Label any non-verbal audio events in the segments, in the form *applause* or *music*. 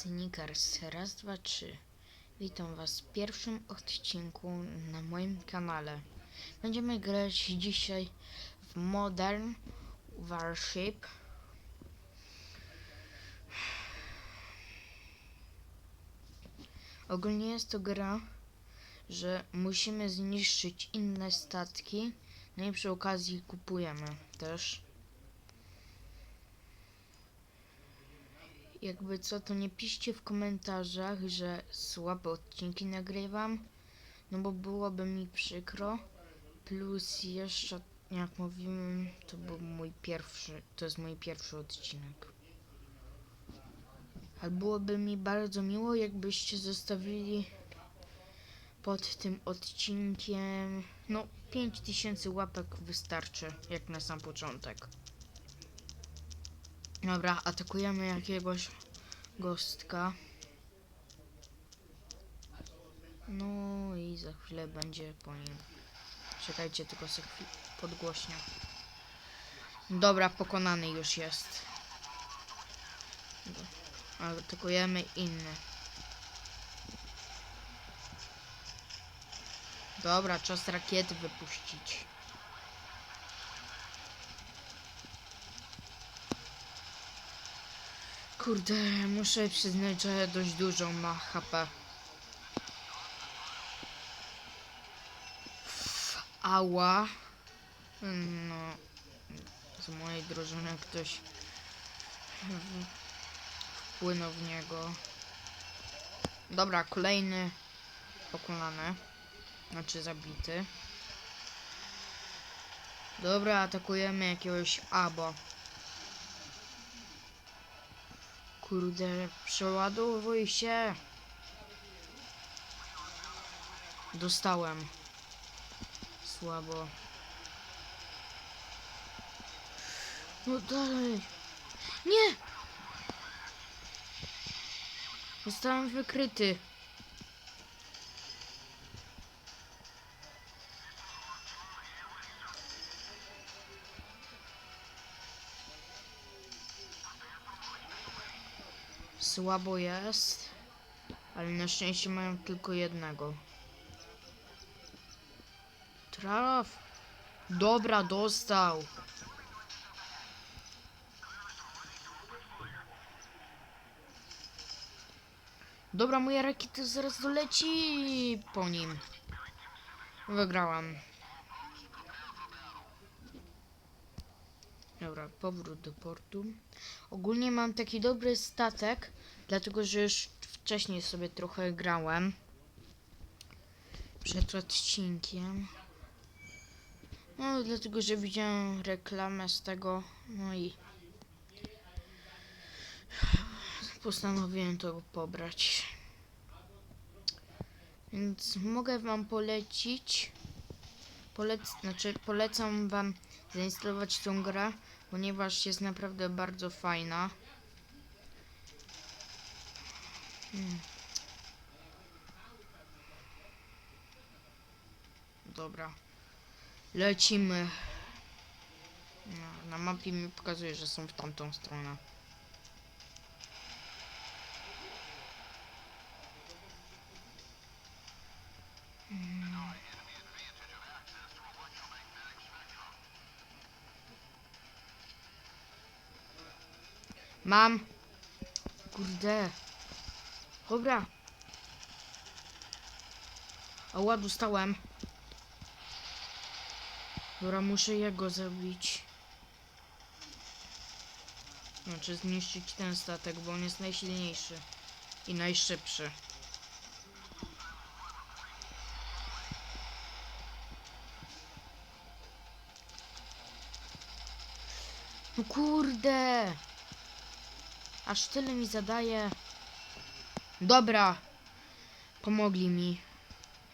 Snickers, raz, dwa, trzy. Witam Was w pierwszym odcinku na moim kanale. Będziemy grać dzisiaj w Modern Warship. Ogólnie jest to gra, że musimy zniszczyć inne statki, no i przy okazji kupujemy też. Jakby co, to nie piszcie w komentarzach, że słabe odcinki nagrywam, no bo byłoby mi przykro. Plus jeszcze, jak mówiłem, to był mój pierwszy, to jest mój pierwszy odcinek. Ale byłoby mi bardzo miło, jakbyście zostawili pod tym odcinkiem, no 5000 łapek wystarczy, jak na sam początek. Dobra, atakujemy jakiegoś gostka. No i za chwilę będzie po nim. Czekajcie, tylko sobie chwil- podgłośnię. Dobra, pokonany już jest. Atakujemy inny. Dobra, czas rakiety wypuścić. Kurde, muszę przyznać, że dość dużo ma HP. Ała. No, z mojej drużyny ktoś wpłynął w niego. Dobra, kolejny pokonany. Znaczy zabity. Dobra, atakujemy jakiegoś abo. Kurde, przeładowuj się. Dostałem. Słabo. No dalej. Nie! Zostałem wykryty. Słabo jest, ale na szczęście mają tylko jednego. Traf! Dobra, dostał. Dobra, moja rakieta zaraz doleci po nim. Wygrałam. Dobra, powrót do portu. Ogólnie mam taki dobry statek, dlatego że już wcześniej sobie trochę grałem. Przed odcinkiem. No, dlatego że widziałem reklamę z tego, no i postanowiłem to pobrać. Więc mogę wam polecić. Polec znaczy polecam wam zainstalować tą grę, ponieważ jest naprawdę bardzo fajna. Hmm. Dobra. Lecimy. Na mapie mi pokazuje, że są w tamtą stronę. Mam. Kurde. Dobra. Ała, dostałem. Dobra, muszę jego zabić. Znaczy zniszczyć ten statek, bo on jest najsilniejszy. I najszybszy. No kurde! Aż tyle mi zadaje. Dobra. Pomogli mi.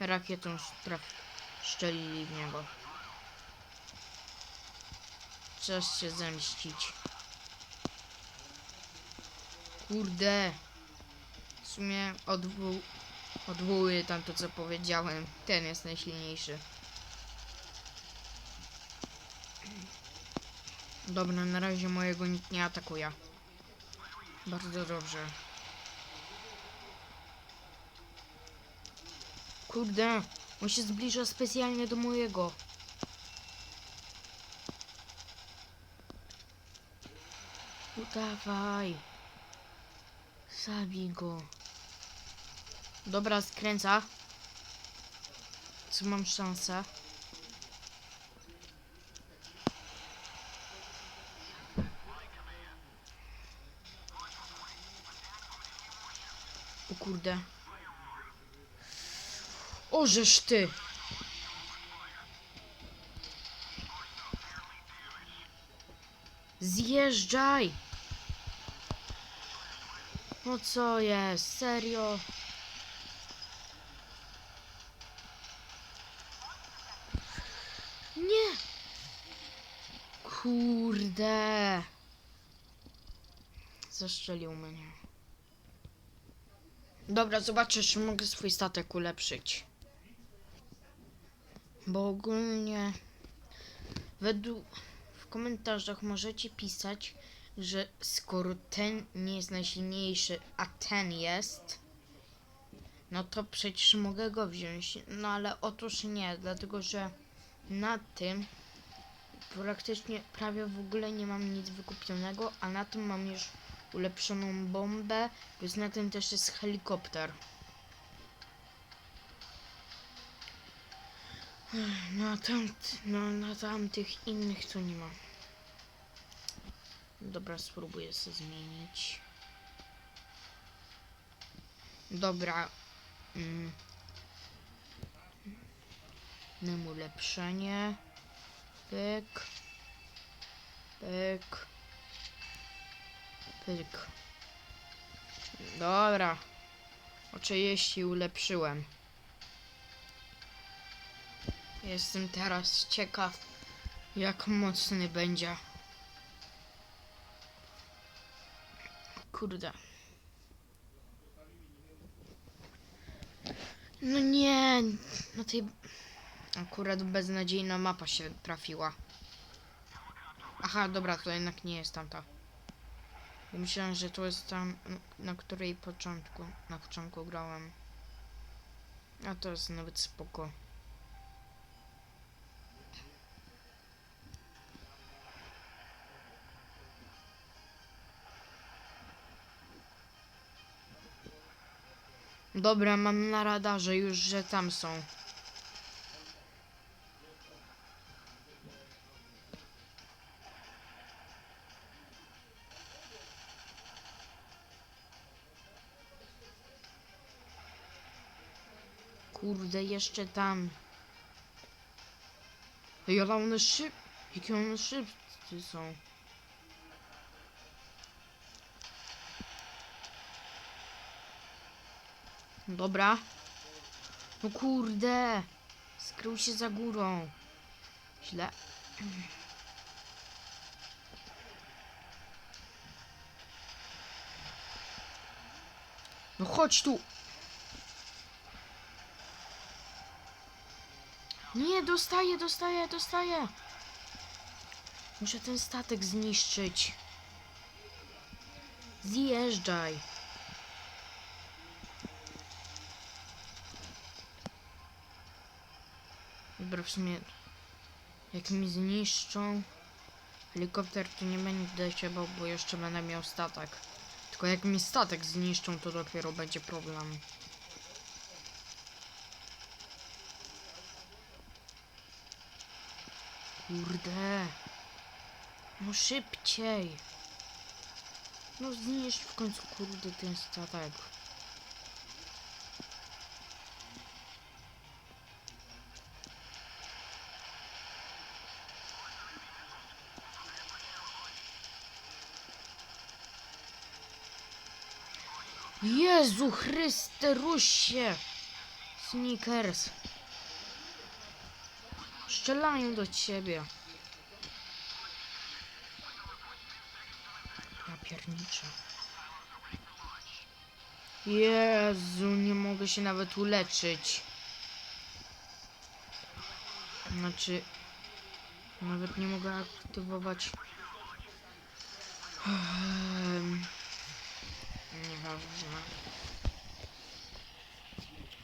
Rakietą traf szczelili w niego. Czas się zemścić. Kurde. W sumie odwoł... odwołuję tam to co powiedziałem. Ten jest najsilniejszy. Dobra, na razie mojego nikt nie atakuje. Bardzo dobrze. Kurde, on się zbliża specjalnie do mojego. Udawaj. Zabij go. Dobra, skręca. Co mam szansę? Kurde. O, żeż ty. Zjeżdżaj. No co jest? Serio? Nie. Kurde. Zaszczelił mnie. Dobra, zobaczysz, czy mogę swój statek ulepszyć. Bo ogólnie według w komentarzach możecie pisać, że skoro ten nie jest najsilniejszy, a ten jest, no to przecież mogę go wziąć. No ale otóż nie, dlatego że na tym praktycznie prawie w ogóle nie mam nic wykupionego, a na tym mam już ulepszoną bombę, plus na tym też jest helikopter. Na, tamt, no, na tamtych innych to nie ma. Dobra, spróbuję się zmienić. Dobra. Mm. Dam ulepszenie. Pyk. Pyk. Dobra. O 30 ulepszyłem. Jestem teraz ciekaw, jak mocny będzie. Kurde. No nie, na tej... Akurat beznadziejna mapa się trafiła. Aha, dobra, to jednak nie jest tamta. Myślałem, że to jest tam, na której początku, na początku grałem. A to jest nawet spoko. Dobra, mam na radarze już, że tam są. Kurde, jeszcze tam. Ej, ale one szyb... Jakie one szybcy są. Dobra. No kurde. Skrył się za górą. Źle. No chodź tu. Nie, dostaję, dostaję, dostaję. Muszę ten statek zniszczyć. Zjeżdżaj. Dobra, w sumie jak mi zniszczą helikopter, to nie będę się bał, bo jeszcze będę miał statek. Tylko jak mi statek zniszczą, to dopiero będzie problem. Kurde. No szybciej. No zniszcz w końcu kurde ten statek. Jezu Chryste, rusz się! Snickers. Strzelają do ciebie. Ja pierniczę. Jezu, nie mogę się nawet uleczyć. Znaczy, nawet nie mogę aktywować. Ehm, Nieważne.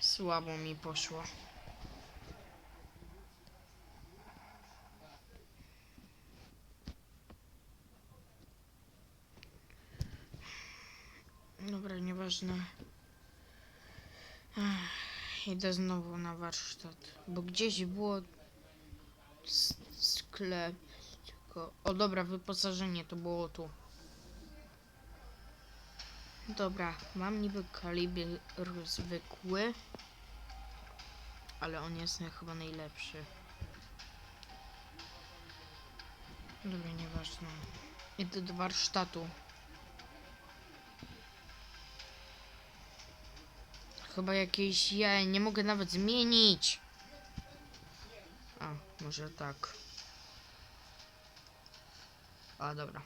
Słabo mi poszło. Dobra, nieważne. Ech, idę znowu na warsztat, bo gdzieś było sklep. Tylko... O dobra, wyposażenie to było tu. Dobra, mam niby kaliber zwykły, ale on jest chyba najlepszy. Dobra, nieważne. Idę do warsztatu. Chyba jakieś ja nie mogę nawet zmienić. A, może tak. A, dobra.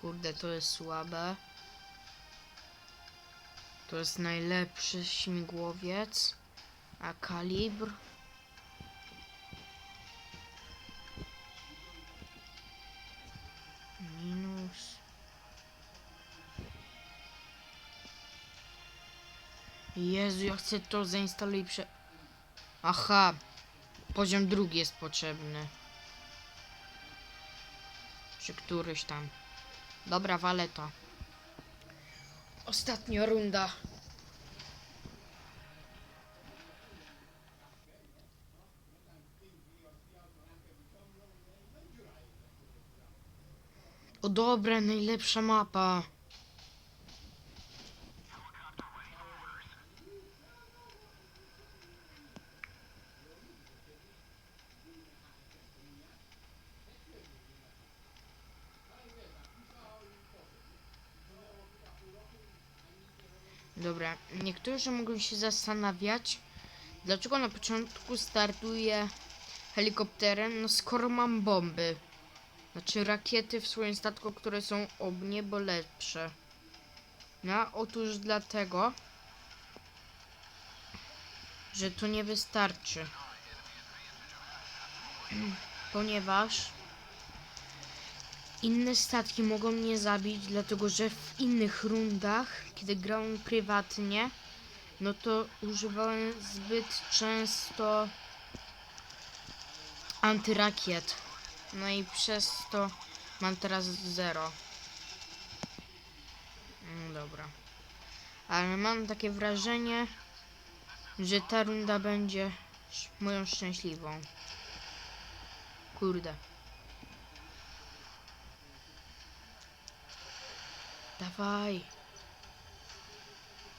Kurde, to jest słabe. To jest najlepszy śmigłowiec. A kalibr? Jezu, ja chcę to zainstaluj prze... Aha. Poziom drugi jest potrzebny. Czy któryś tam. Dobra, waleta. Ostatnia runda. O dobra, najlepsza mapa. Dobra, niektórzy mogą się zastanawiać, dlaczego na początku startuję helikopterem, no skoro mam bomby. Znaczy rakiety w swoim statku, które są o niebo lepsze. No, otóż dlatego, że to nie wystarczy. *clears throat* Ponieważ inne statki mogą mnie zabić, dlatego że w innych rundach, kiedy grałem prywatnie, no to używałem zbyt często antyrakiet. No i przez to mam teraz zero. Mm, dobra. Ale mam takie wrażenie, że ta runda będzie moją szczęśliwą. Kurde. Dawaj.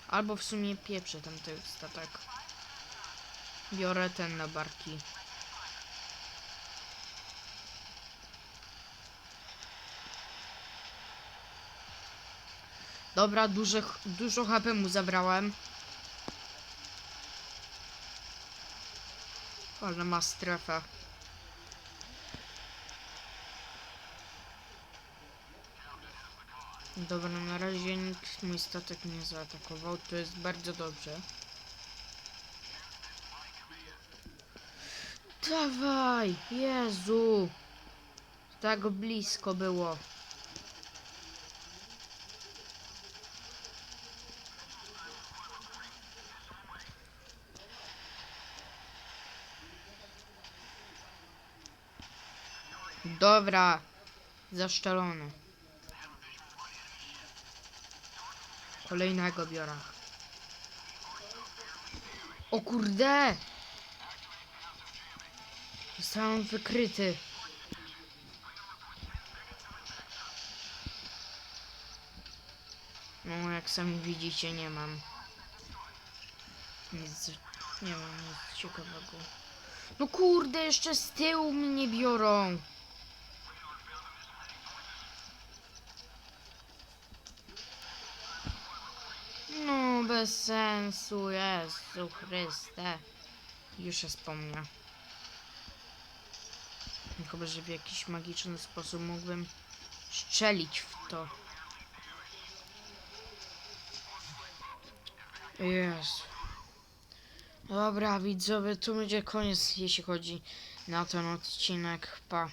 Albo w sumie pieprzę ten ten statek. Biorę ten na barki. Dobra, duże, dużo HP mu zabrałem. Ale ma strefę. Dobra, na razie nikt mój statek nie zaatakował, to jest bardzo dobrze. Dawaj! Jezu! Tak blisko było. Dobra. Zaszczelono. Kolejnego biorę. O kurde! Zostałem wykryty. No, jak sami widzicie, nie mam nic, nie mam nic ciekawego. No kurde, jeszcze z tyłu mnie biorą. No, bez sensu, Jezu Chryste. Już się wspomnę. Chyba, że w jakiś magiczny sposób mógłbym strzelić w to. Jezu. Dobra, widzowie, tu będzie koniec, jeśli chodzi na ten odcinek. Pa.